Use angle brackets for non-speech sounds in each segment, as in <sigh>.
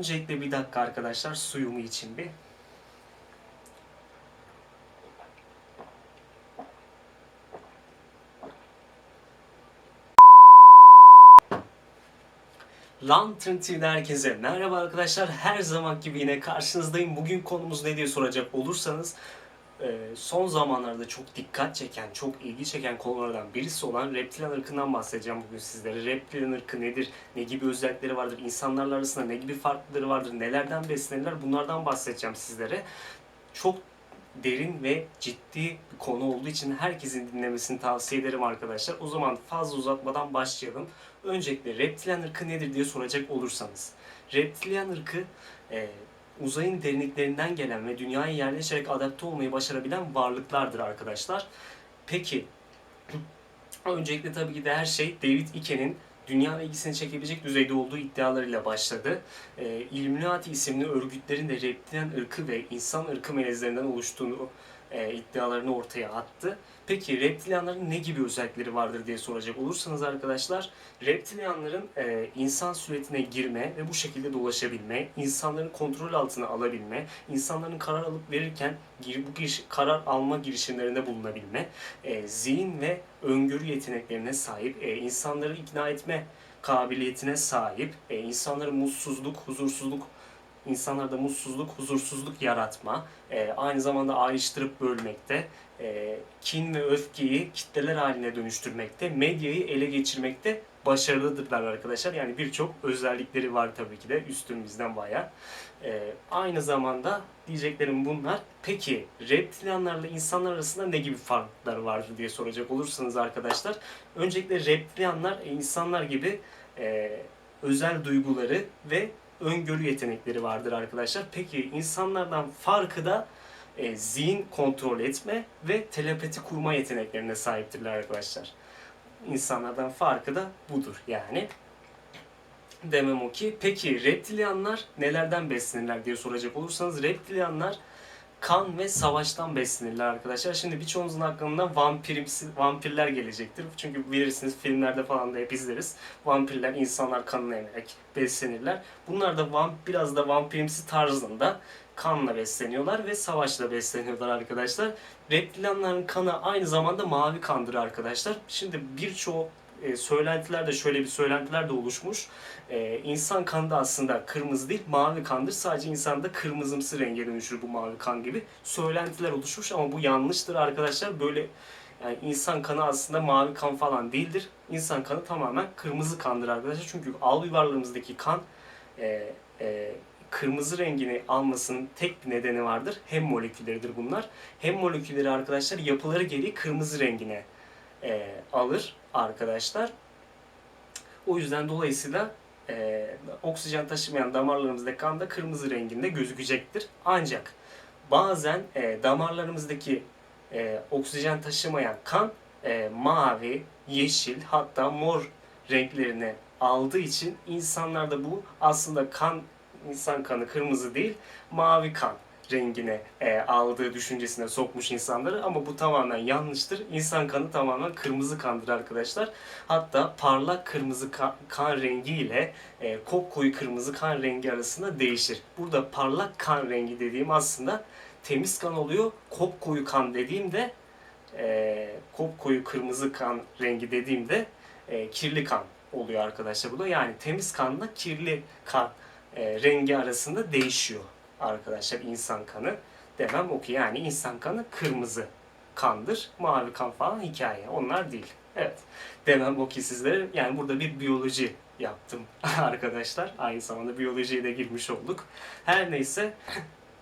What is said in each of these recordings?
Öncelikle bir dakika arkadaşlar suyumu için bir. Lantern TV'den herkese merhaba arkadaşlar. Her zaman gibi yine karşınızdayım. Bugün konumuz ne diye soracak olursanız son zamanlarda çok dikkat çeken, çok ilgi çeken konulardan birisi olan reptilian ırkından bahsedeceğim bugün sizlere. Reptilian ırkı nedir? Ne gibi özellikleri vardır? İnsanlarla arasında ne gibi farkları vardır? Nelerden beslenirler? Bunlardan bahsedeceğim sizlere. Çok derin ve ciddi bir konu olduğu için herkesin dinlemesini tavsiye ederim arkadaşlar. O zaman fazla uzatmadan başlayalım. Öncelikle reptilyen ırkı nedir diye soracak olursanız. Reptilyen ırkı e, uzayın derinliklerinden gelen ve dünyaya yerleşerek adapte olmayı başarabilen varlıklardır arkadaşlar. Peki <clears throat> öncelikle tabii ki de her şey David Icke'nin dünya ilgisini çekebilecek düzeyde olduğu iddialarıyla başladı. E, Illuminati isimli örgütlerin de reptilyen ırkı ve insan ırkı melezlerinden oluştuğunu e, iddialarını ortaya attı. Peki reptilyanların ne gibi özellikleri vardır diye soracak olursanız arkadaşlar, reptilyanların e, insan suretine girme ve bu şekilde dolaşabilme, insanların kontrol altına alabilme, insanların karar alıp verirken bu giriş, karar alma girişimlerinde bulunabilme, e, zihin ve öngörü yeteneklerine sahip, e, insanları ikna etme kabiliyetine sahip, e, insanların mutsuzluk, huzursuzluk, insanlarda mutsuzluk, huzursuzluk yaratma, e, aynı zamanda ayrıştırıp bölmekte, e, kin ve öfkeyi kitleler haline dönüştürmekte, medyayı ele geçirmekte başarılıdırlar arkadaşlar. Yani birçok özellikleri var tabii ki de üstümüzden bayağı. E, aynı zamanda diyeceklerim bunlar. Peki reptilyanlarla insanlar arasında ne gibi farklar vardır diye soracak olursanız arkadaşlar. Öncelikle reptilyanlar e, insanlar gibi e, özel duyguları ve öngörü yetenekleri vardır arkadaşlar. Peki insanlardan farkı da e, zihin kontrol etme ve telepati kurma yeteneklerine sahiptirler arkadaşlar. İnsanlardan farkı da budur yani. Demem o ki. Peki reptilyanlar nelerden beslenirler diye soracak olursanız reptilyanlar kan ve savaştan beslenirler arkadaşlar. Şimdi birçoğunuzun aklına vampirimsi, vampirler gelecektir. Çünkü bilirsiniz filmlerde falan da hep izleriz. Vampirler insanlar kanını emerek beslenirler. Bunlar da vamp, biraz da vampirimsi tarzında kanla besleniyorlar ve savaşla besleniyorlar arkadaşlar. Reptilyanların kanı aynı zamanda mavi kandır arkadaşlar. Şimdi birçok e, söylentilerde şöyle bir söylentiler de oluşmuş. E, insan kanı da aslında kırmızı değil mavi kandır. Sadece insanda kırmızımsı renge dönüşür bu mavi kan gibi söylentiler oluşmuş ama bu yanlıştır arkadaşlar. Böyle yani insan kanı aslında mavi kan falan değildir. İnsan kanı tamamen kırmızı kandır arkadaşlar. Çünkü alveolarlarımızdaki kan e, e, kırmızı rengini almasının tek bir nedeni vardır. Hem molekülleridir bunlar. Hem molekülleri arkadaşlar yapıları gereği kırmızı rengine e, alır arkadaşlar. O yüzden dolayısıyla e, oksijen taşımayan damarlarımızdaki kan da kırmızı renginde gözükecektir. Ancak bazen e, damarlarımızdaki e, oksijen taşımayan kan e, mavi, yeşil hatta mor renklerini aldığı için insanlarda bu aslında kan insan kanı kırmızı değil mavi kan rengine e, aldığı düşüncesine sokmuş insanları ama bu tamamen yanlıştır. İnsan kanı tamamen kırmızı kandır arkadaşlar. Hatta parlak kırmızı kan, kan rengi ile e, koyu kırmızı kan rengi arasında değişir. Burada parlak kan rengi dediğim aslında temiz kan oluyor. koyu kan dediğimde e, koyu kırmızı kan rengi dediğimde e, kirli kan oluyor arkadaşlar bu da. Yani temiz kanla kirli kan e, rengi arasında değişiyor arkadaşlar insan kanı. Demem o ki yani insan kanı kırmızı kandır. Mavi kan falan hikaye. Onlar değil. Evet. Demem o ki sizlere yani burada bir biyoloji yaptım <laughs> arkadaşlar. Aynı zamanda biyolojiye de girmiş olduk. Her neyse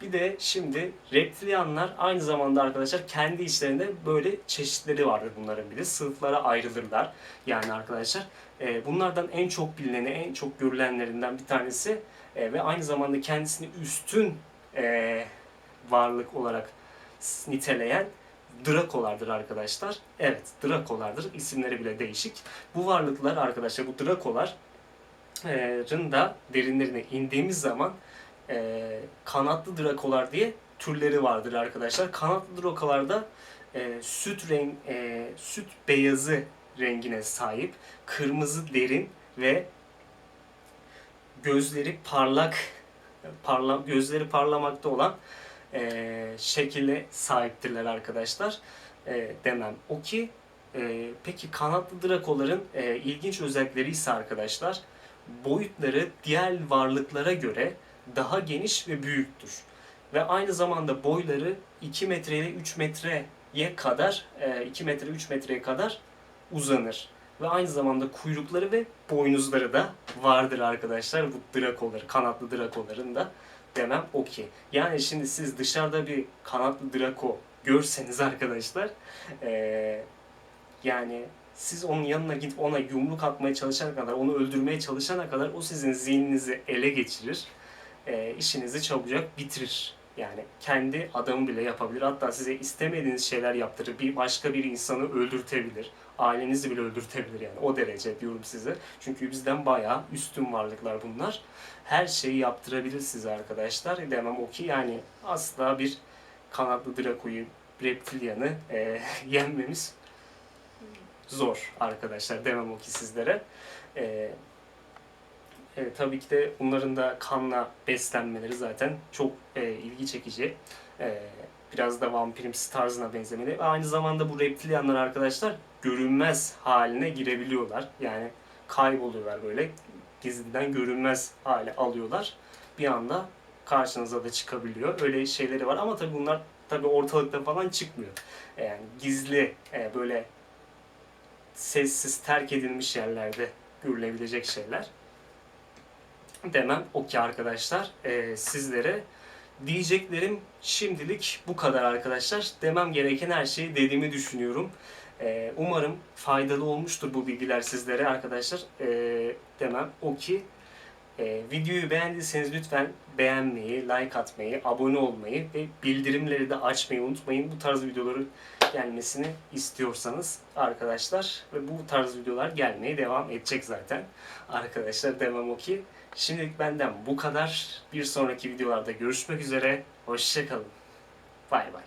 bir de şimdi reptilyanlar aynı zamanda arkadaşlar kendi içlerinde böyle çeşitleri vardır bunların bir de. Sınıflara ayrılırlar. Yani arkadaşlar e, bunlardan en çok bilineni, en çok görülenlerinden bir tanesi e, ve aynı zamanda kendisini üstün e, varlık olarak niteleyen Drakolardır arkadaşlar. Evet, Drakolardır. İsimleri bile değişik. Bu varlıklar arkadaşlar, bu Drakoların da derinlerine indiğimiz zaman e, kanatlı Drakolar diye türleri vardır arkadaşlar. Kanatlı Drakolarda e, süt renk, e, süt beyazı rengine sahip, kırmızı derin ve gözleri parlak parla, gözleri parlamakta olan e, şekile sahiptirler arkadaşlar. E, demem o ki e, peki kanatlı drakoların e, ilginç özellikleri ise arkadaşlar boyutları diğer varlıklara göre daha geniş ve büyüktür. Ve aynı zamanda boyları 2 metre ile 3 metreye kadar e, 2 metre 3 metreye kadar uzanır. Ve aynı zamanda kuyrukları ve boynuzları da vardır arkadaşlar bu drakoları, kanatlı drakoların da demem o ki. Yani şimdi siz dışarıda bir kanatlı drako görseniz arkadaşlar eee, yani siz onun yanına gidip ona yumruk atmaya çalışana kadar, onu öldürmeye çalışana kadar o sizin zihninizi ele geçirir. Eee, işinizi çabucak bitirir. Yani kendi adamı bile yapabilir. Hatta size istemediğiniz şeyler yaptırır. Bir başka bir insanı öldürtebilir. Ailenizi bile öldürtebilir yani. O derece diyorum size. Çünkü bizden bayağı üstün varlıklar bunlar. Her şeyi yaptırabilir size arkadaşlar. Demem o ki yani asla bir kanatlı drakoyu, reptilyanı e, <laughs> yenmemiz zor arkadaşlar. Demem o ki sizlere. E, e, tabii ki de bunların da kanla beslenmeleri zaten çok e, ilgi çekici. E, biraz da Vampirimsi tarzına benzemeli. Aynı zamanda bu reptilyanlar arkadaşlar görünmez haline girebiliyorlar. Yani kayboluyorlar böyle. Gizliden görünmez hale alıyorlar. Bir anda karşınıza da çıkabiliyor. Öyle şeyleri var ama tabii bunlar tabii ortalıkta falan çıkmıyor. E, Yani gizli e, böyle sessiz terk edilmiş yerlerde görülebilecek şeyler demem o ki arkadaşlar e, sizlere diyeceklerim şimdilik bu kadar arkadaşlar. Demem gereken her şeyi dediğimi düşünüyorum. E, umarım faydalı olmuştur bu bilgiler sizlere arkadaşlar. E, demem o ki e, videoyu beğendiyseniz lütfen beğenmeyi, like atmayı, abone olmayı ve bildirimleri de açmayı unutmayın. Bu tarz videoları gelmesini istiyorsanız arkadaşlar ve bu tarz videolar gelmeye devam edecek zaten. Arkadaşlar demem o ki Şimdilik benden bu kadar. Bir sonraki videolarda görüşmek üzere. Hoşçakalın. Bay bay.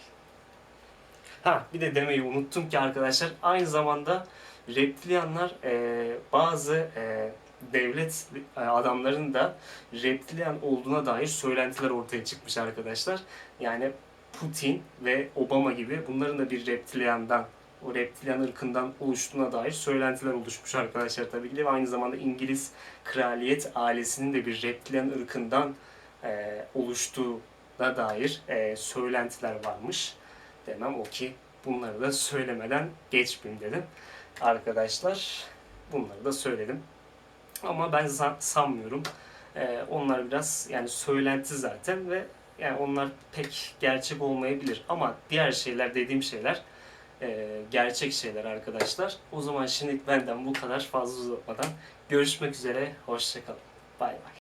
Ha bir de demeyi unuttum ki arkadaşlar aynı zamanda reptilyanlar e, bazı e, devlet e, adamların da reptilyan olduğuna dair söylentiler ortaya çıkmış arkadaşlar. Yani Putin ve Obama gibi bunların da bir reptilyandan o reptilyan ırkından oluştuğuna dair söylentiler oluşmuş arkadaşlar tabii ki de ve aynı zamanda İngiliz kraliyet ailesinin de bir reptilyan ırkından e, oluştuğuna dair e, söylentiler varmış. Demem o ki bunları da söylemeden geçmeyeyim dedim. Arkadaşlar bunları da söyledim. Ama ben sanmıyorum. E, onlar biraz yani söylenti zaten ve yani onlar pek gerçek olmayabilir. Ama diğer şeyler dediğim şeyler e, gerçek şeyler arkadaşlar. O zaman şimdilik benden bu kadar fazla uzatmadan görüşmek üzere. Hoşçakalın. Bay bay.